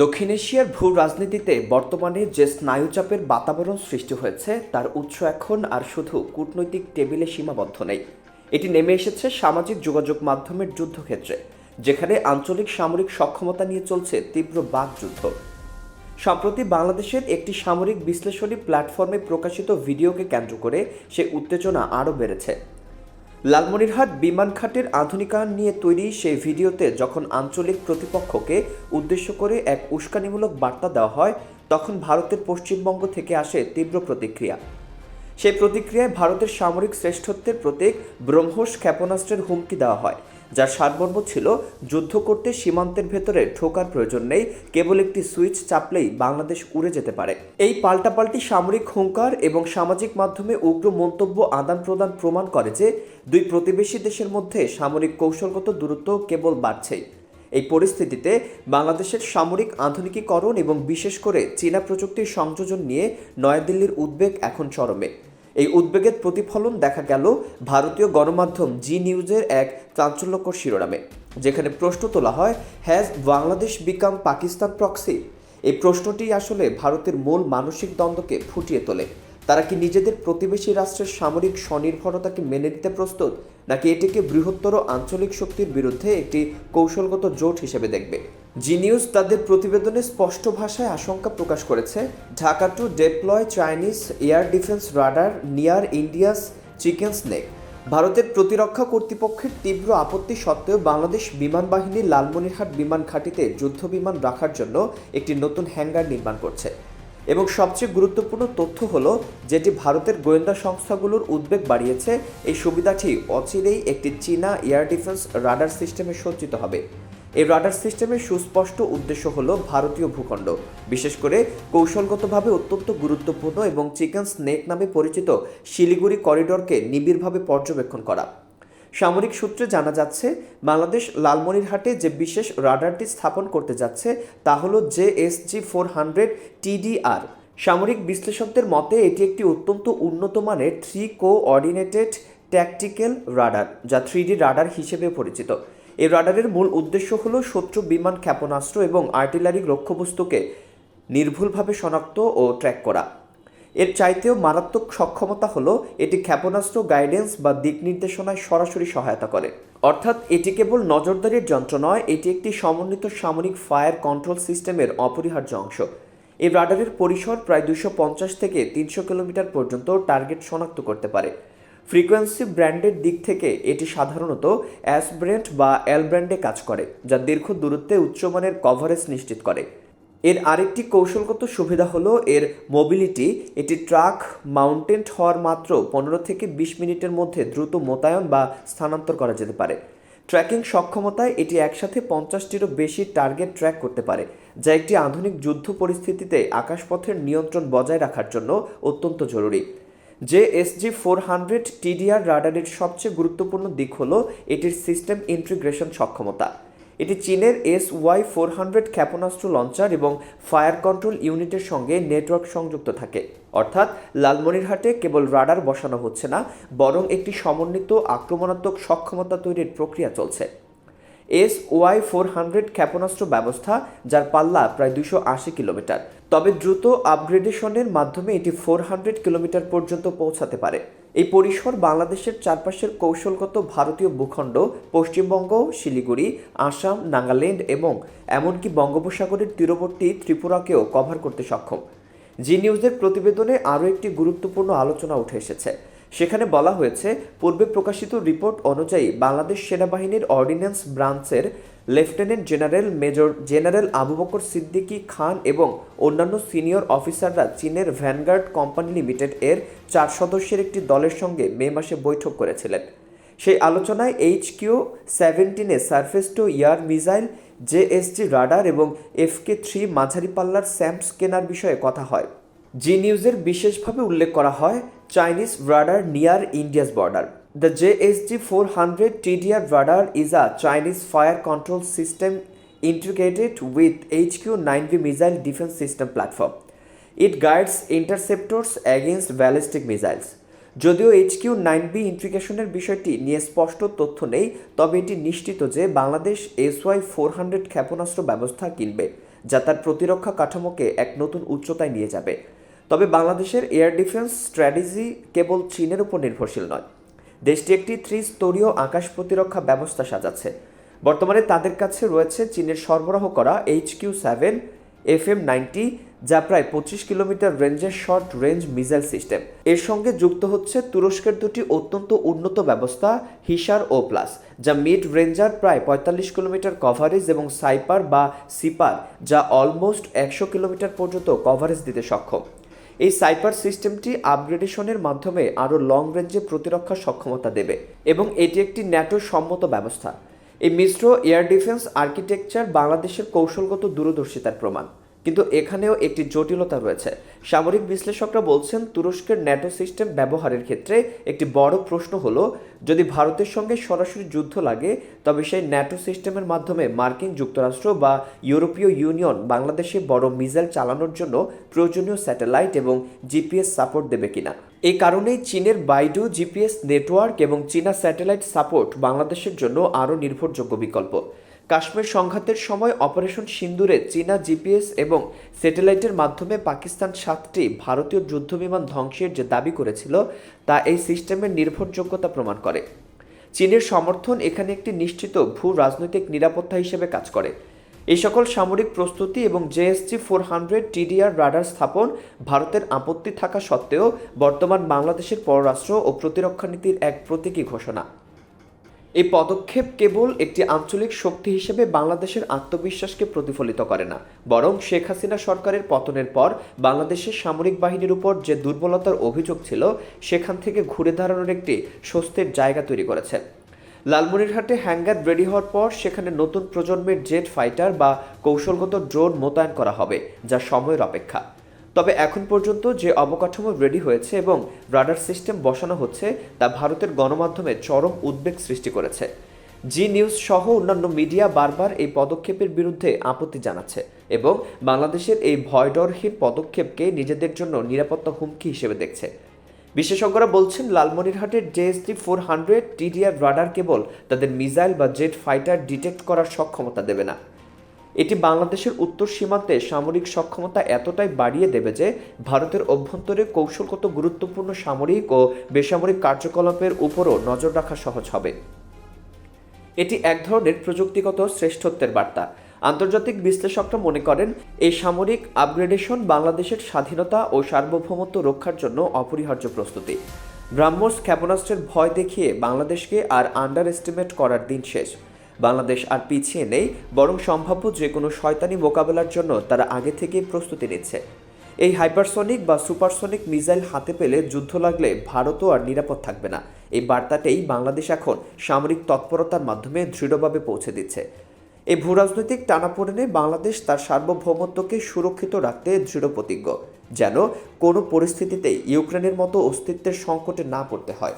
দক্ষিণ এশিয়ার ভূ রাজনীতিতে বর্তমানে যে স্নায়ুচাপের বাতাবরণ সৃষ্টি হয়েছে, তার উৎস এখন আর শুধু কূটনৈতিক টেবিলে সীমাবদ্ধ নেই। এটি নেমে এসেছে সামাজিক যোগাযোগ মাধ্যমের যুদ্ধক্ষেত্রে, যেখানে আঞ্চলিক সামরিক সক্ষমতা নিয়ে চলছে তীব্র বাকযুদ্ধ। সম্প্রতি বাংলাদেশের একটি সামরিক বিশ্লেষণী প্ল্যাটফর্মে প্রকাশিত ভিডিওকে কেন্দ্র করে সে উত্তেজনা আরও বেড়েছে। লালমনিরহাট বিমান বিমানঘাটের আধুনিকায়ন নিয়ে তৈরি সেই ভিডিওতে যখন আঞ্চলিক প্রতিপক্ষকে উদ্দেশ্য করে এক উস্কানিমূলক বার্তা দেওয়া হয়, তখন ভারতের পশ্চিমবঙ্গ থেকে আসে তীব্র প্রতিক্রিয়া। সেই প্রতিক্রিয়ায় ভারতের সামরিক শ্রেষ্ঠত্বের প্রতীক ব্রহ্মস ক্ষেপণাস্ত্রের হুমকি দেওয়া হয়। যার সারমর্ম ছিল, যুদ্ধ করতে সীমান্তের ভেতরে ঠোকার প্রয়োজন নেই, কেবল একটি সুইচ চাপলেই বাংলাদেশ উড়ে যেতে পারে। এই পাল্টাপাল্টি সামরিক হুঙ্কার এবং সামাজিক মাধ্যমে উগ্র মন্তব্য আদান প্রদান প্রমাণ করে যে, দুই প্রতিবেশী দেশের মধ্যে সামরিক কৌশলগত দূরত্ব কেবল বাড়ছেই। এই পরিস্থিতিতে বাংলাদেশের সামরিক আধুনিকীকরণ এবং বিশেষ করে চীনা প্রযুক্তির সংযোজন নিয়ে নয়াদিল্লির উদ্বেগ এখন চরমে। এই উদ্বেগের প্রতিফলন দেখা গেল ভারতীয় গণমাধ্যম জি নিউজের এক চাঞ্চল্যকর শিরোনামে, যেখানে প্রশ্ন তোলা হয়, has Bangladesh become Pakistan proxy এই প্রশ্নটি আসলে ভারতের মূল মানসিক দ্বন্দ্বকে ফুটিয়ে তোলে। তারা কি নিজেদের প্রতিবেশী রাষ্ট্রের সামরিক স্বনির্ভরতাকে মেনে নিতে প্রস্তুত, নাকি এটিকে বৃহত্তর আঞ্চলিক শক্তির বিরুদ্ধে একটি কৌশলগত জোট হিসেবে দেখবে? জি নিউজ তাদের প্রতিবেদনে স্পষ্ট ভাষায় আশঙ্কা প্রকাশ করেছে, Dhaka to deploy Chinese air defence radar near India's chicken snake ভারতের প্রতিরক্ষা কর্তৃপক্ষের তীব্র আপত্তি সত্ত্বেও বাংলাদেশ বিমান বাহিনী লালমনিরহাট বিমান ঘাঁটিতে যুদ্ধ বিমান রাখার জন্য একটি নতুন হ্যাঙ্গার নির্মাণ করছে। এবং সবচেয়ে গুরুত্বপূর্ণ তথ্য হল, যেটি ভারতের গোয়েন্দা সংস্থাগুলোর উদ্বেগ বাড়িয়েছে, এই সুবিধাটি অচিরেই একটি চীনা এয়ার ডিফেন্স রাডার সিস্টেমে সজ্জিত হবে। এই রাডার সিস্টেমের সুস্পষ্ট উদ্দেশ্য হল ভারতীয় ভূখণ্ড। বিশেষ করে কৌশলগতভাবে অত্যন্ত গুরুত্বপূর্ণ এবং চিকেন স্নেক নামে পরিচিত শিলিগুড়ি করিডোরকে নিবিড়ভাবে পর্যবেক্ষণ করা। সামরিক সূত্রে জানা যাচ্ছে, বাংলাদেশ লালমনিরহাটে যে বিশেষ রাডারটি স্থাপন করতে যাচ্ছে, তা হল জেএসজি ফোর হান্ড্রেড টিডিআর। সামরিক বিশ্লেষকদের মতে, এটি একটি অত্যন্ত উন্নত মানের থ্রি কোঅর্ডিনেটেড ট্যাকটিক্যাল রাডার, যা থ্রি ডি রাডার হিসেবে পরিচিত। এই রাডারের মূল উদ্দেশ্য হল শত্রু বিমান ক্ষেপণাস্ত্র এবং আর্টিলারি লক্ষ্যবস্তুকে নির্ভুলভাবে শনাক্ত ও ট্র্যাক করা। এর চাইতেও মারাত্মক সক্ষমতা হলো এটি ক্ষেপণাস্ত্র গাইডেন্স বা দিক নির্দেশনায় সরাসরি সহায়তা করে। অর্থাৎ এটি কেবল নজরদারির যন্ত্র নয়, এটি একটি সমন্বিত সামরিক ফায়ার কন্ট্রোল সিস্টেমের অপরিহার্য অংশ। এই রাডারের পরিসর প্রায় দুশো পঞ্চাশ থেকে তিনশো কিলোমিটার পর্যন্ত টার্গেট শনাক্ত করতে পারে। ফ্রিকোয়েন্সি ব্র্যান্ডের দিক থেকে এটি সাধারণত অ্যাস ব্র্যান্ড বা এল ব্র্যান্ডে কাজ করে, যা দীর্ঘ দূরত্বে উচ্চমানের কভারেজ নিশ্চিত করে। এর আরেকটি কৌশলগত সুবিধা হলো এর মোবিলিটি এটি ট্রাক মাউন্টেন্ট হওয়ার মাত্র পনেরো থেকে বিশ মিনিটের মধ্যে দ্রুত মোতায়েন বা স্থানান্তর করা যেতে পারে। ট্র্যাকিং সক্ষমতায় এটি একসাথে পঞ্চাশটিরও বেশি টার্গেট ট্র্যাক করতে পারে, যা একটি আধুনিক যুদ্ধ পরিস্থিতিতে আকাশপথের নিয়ন্ত্রণ বজায় রাখার জন্য অত্যন্ত জরুরি। যে এসজি ফোর হান্ড্রেড টিডিআর রাডারের সবচেয়ে গুরুত্বপূর্ণ দিক হলো এটির সিস্টেম ইন্টিগ্রেশন সক্ষমতা। এটি চীনের এস ওয়াই ফোর হান্ড্রেড ক্ষেপণাস্ত্র লঞ্চার এবং ফায়ার কন্ট্রোল ইউনিটের সঙ্গে নেটওয়ার্ক সংযুক্ত থাকে। অর্থাৎ লালমনিরহাটে কেবল রাডার বসানো হচ্ছে না, বরং একটি সমন্বিত আক্রমণাত্মক সক্ষমতা তৈরির প্রক্রিয়া চলছে। এস ওয়াই ফোর হান্ড্রেড ক্ষেপণাস্ত্র ব্যবস্থা, যার পাল্লা প্রায় দুশো আশি কিলোমিটার। তবে দ্রুত আপগ্রেডেশনের মাধ্যমে এটি ফোর হান্ড্রেড কিলোমিটার পর্যন্ত পৌঁছাতে পারে। এই পরিসর বাংলাদেশের চারপাশের কৌশলগত ভারতীয় ভূখণ্ড, পশ্চিমবঙ্গ, শিলিগুড়ি, আসাম, নাগাল্যান্ড এবং এমনকি বঙ্গোপসাগরের তীরবর্তী ত্রিপুরাকেও কভার করতে সক্ষম। জি নিউজের প্রতিবেদনে আরও একটি গুরুত্বপূর্ণ আলোচনা উঠে এসেছে। সেখানে বলা হয়েছে, পূর্বে প্রকাশিত রিপোর্ট অনুযায়ী বাংলাদেশ সেনাবাহিনীর অর্ডিন্যান্স ব্রাঞ্চের lieutenant general major general Abu Bakar Siddiqui Khan এবং অন্যান্য সিনিয়র অফিসাররা চীনের ভ্যানগার্ড কোম্পানি লিমিটেড এর চার সদস্যের একটি দলের সঙ্গে মে মাসে বৈঠক করেছিলেন। সেই আলোচনায় H Q সেভেন্টিনে surface to air missile JSG radar এবং এফকে থ্রি মাঝারি পাল্লার স্যাম্পস কেনার বিষয়ে কথা হয়। জি নিউজের বিশেষভাবে উল্লেখ করা হয় Chinese radar near India's border. The JSG four hundred TDR radar is a Chinese fire control system integrated with HQ-9V missile defence system platform. It guides interceptors against ballistic missiles. যদিও এইচকিউ নাইন বি ইন্ট্রিগেশনের বিষয়টি নিয়ে স্পষ্ট তথ্য নেই, তবে এটি নিশ্চিত যে Bangladesh S Y four hundred ক্ষেপণাস্ত্র ব্যবস্থা কিনবে, যা তার প্রতিরক্ষা কাঠামোকে এক নতুন উচ্চতায় নিয়ে যাবে। তবে বাংলাদেশের এয়ার ডিফেন্স স্ট্র্যাটেজি কেবল চীনের উপর নির্ভরশীল নয়। দেশটি একটি ত্রিস্তরীয় আকাশ প্রতিরক্ষা ব্যবস্থা সাজাচ্ছে। বর্তমানে তাদের কাছে রয়েছে চীনের সরবরাহ করা H Q seven F M ninety, যা প্রায় পঁচিশ কিলোমিটার রেঞ্জের শর্ট রেঞ্জ মিসাইল সিস্টেম। এর সঙ্গে যুক্ত হচ্ছে তুরস্কের দুটি অত্যন্ত উন্নত ব্যবস্থা, হিসার ও প্লাস, যা মিড রেঞ্জার প্রায় পঁয়তাল্লিশ কিলোমিটার কভারেজ এবং সাইপার বা সিপার, যা অলমোস্ট একশো কিলোমিটার পর্যন্ত কভারেজ দিতে সক্ষম। এই সাইপার সিস্টেমটি আপগ্রেডেশনের মাধ্যমে আরও লং রেঞ্জে প্রতিরক্ষা সক্ষমতা দেবে এবং এটি একটি ন্যাটো সম্মত ব্যবস্থা। এই মিশ্র এয়ার ডিফেন্স আর্কিটেকচার বাংলাদেশের কৌশলগত দূরদর্শিতার প্রমাণ। কিন্তু এখানেও একটি জটিলতা রয়েছে। সামরিক বিশ্লেষকরা বলছেন, তুরস্কের ন্যাটো সিস্টেম ব্যবহারের ক্ষেত্রে একটি বড় প্রশ্ন হলো, যদি ভারতের সঙ্গে সরাসরি যুদ্ধ লাগে, তবে সেই ন্যাটো সিস্টেমের মাধ্যমে মার্কিন যুক্তরাষ্ট্র বা ইউরোপীয় ইউনিয়ন বাংলাদেশে বড় মিসাইল চালানোর জন্য প্রয়োজনীয় স্যাটেলাইট এবং জিপিএস সাপোর্ট দেবে কিনা। এই কারণেই চীনের বাইডু জিপিএস নেটওয়ার্ক এবং চীনা স্যাটেলাইট সাপোর্ট বাংলাদেশের জন্য আরও নির্ভরযোগ্য বিকল্প। কাশ্মীর সংঘাতের সময় অপারেশন সিন্দুরে চীনা জিপিএস এবং স্যাটেলাইটের মাধ্যমে পাকিস্তান সাতটি ভারতীয় যুদ্ধবিমান ধ্বংসের যে দাবি করেছিল, তা এই সিস্টেমের নির্ভরযোগ্যতা প্রমাণ করে। চীনের সমর্থন এখানে একটি নিশ্চিত ভূ রাজনৈতিক নিরাপত্তা হিসেবে কাজ করে। এই সকল সামরিক প্রস্তুতি এবং JSG four hundred TDR radar স্থাপন ভারতের আপত্তি থাকা সত্ত্বেও বর্তমান বাংলাদেশের পররাষ্ট্র ও প্রতিরক্ষা নীতির এক প্রতীকী ঘোষণা। এই পদক্ষেপ কেবল একটি আঞ্চলিক শক্তি হিসেবে বাংলাদেশের আত্মবিশ্বাসকে প্রতিফলিত করে না, বরং শেখ হাসিনা সরকারের পতনের পর বাংলাদেশের সামরিক বাহিনীর উপর যে দুর্বলতার অভিযোগ ছিল, সেখান থেকে ঘুরে দাঁড়ানোর একটি স্বস্তির জায়গা তৈরি করেছে লালমনিরহাটে হ্যাঙ্গার রেডি হওয়ার পর সেখানে নতুন প্রজন্মের জেট ফাইটার বা কৌশলগত ড্রোন মোতায়েন করা হবে, যা সময়ের অপেক্ষা। তবে এখন পর্যন্ত যে অবকাঠামো রেডি হয়েছে এবং রাডার সিস্টেম বসানো হচ্ছে, তা ভারতের গণমাধ্যমে চরম উদ্বেগ সৃষ্টি করেছে। জি নিউজ সহ অন্যান্য মিডিয়া বারবার এই পদক্ষেপের বিরুদ্ধে আপত্তি জানাচ্ছে এবং বাংলাদেশের এই ভয়ডরহীন পদক্ষেপকে নিজেদের জন্য নিরাপত্তা হুমকি হিসেবে দেখছে। বিশেষজ্ঞরা বলছেন, লালমনিরহাটের JSD four hundred TDR radar কেবল তাদের মিসাইল বা জেট ফাইটার ডিটেক্ট করার সক্ষমতা দেবে না। এটি বাংলাদেশের উত্তর সীমান্তে সামরিক সক্ষমতা এতটাই বাড়িয়ে দেবে যে ভারতের অভ্যন্তরে কৌশলগত গুরুত্বপূর্ণ সামরিক ও বেসামরিক কার্যকলাপের উপরও নজর রাখা সহজ হবে। এটি এক ধরনের প্রযুক্তিগত শ্রেষ্ঠত্বের বার্তা। আন্তর্জাতিক বিশ্লেষকরা মনে করেন, এই সামরিক আপগ্রেডেশন বাংলাদেশের স্বাধীনতা ও সার্বভৌমত্ব রক্ষার জন্য অপরিহার্য প্রস্তুতি। ব্রাহ্মস ক্ষেপণাস্ত্রের ভয় দেখিয়ে বাংলাদেশকে আর আন্ডার এস্টিমেট করার দিন শেষ। বাংলাদেশ আর পিছিয়ে নেই, বরং সম্ভাব্য যে কোনো শয়তানি মোকাবেলার জন্য তারা আগে থেকেই প্রস্তুতি নিচ্ছে। এই হাইপারসনিক বা সুপারসনিক মিসাইল হাতে পেলে যুদ্ধ লাগলে ভারতও আর নিরাপদ থাকবে না। এই বার্তাটাই বাংলাদেশ এখন সামরিক তৎপরতার মাধ্যমে দৃঢ়ভাবে পৌঁছে দিচ্ছে। এই ভূরাজনৈতিক টানাপোড়েনে বাংলাদেশ তার সার্বভৌমত্বকে সুরক্ষিত রাখতে দৃঢ় প্রতিজ্ঞ যেন কোনো পরিস্থিতিতেই ইউক্রেনের মতো অস্তিত্বের সংকটে না পড়তে হয়।